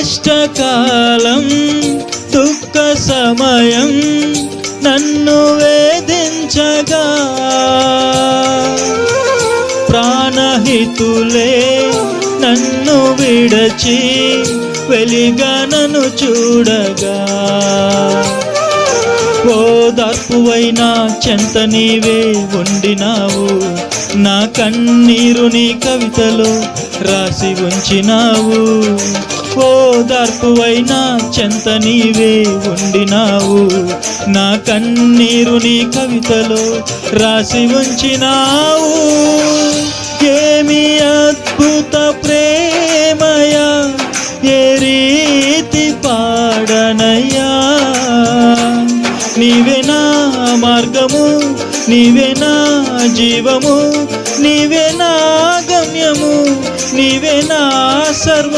కష్టకాలం దుఃఖ సమయం నన్ను వేధించగా. ప్రాణహితులే నన్ను విడచి వెలిగనను చూడగా. ఓదార్పువైనా చెంత నీవే ఉండినావు నా కన్నీరు నీ కవితలో రాసి ఉంచినావు. ఓదార్పువైనా చెంత నీవే ఉండినావు. నా కన్నీరు నీ కవితలో రాసి ఉంచినావు. ఏమి అద్భుత ప్రేమయా ఏ రీతి పాడనయ్యా. నీవే నా మార్గము నీవే నా జీవము నీవే నా గమ్యము నీవే నా సర్వ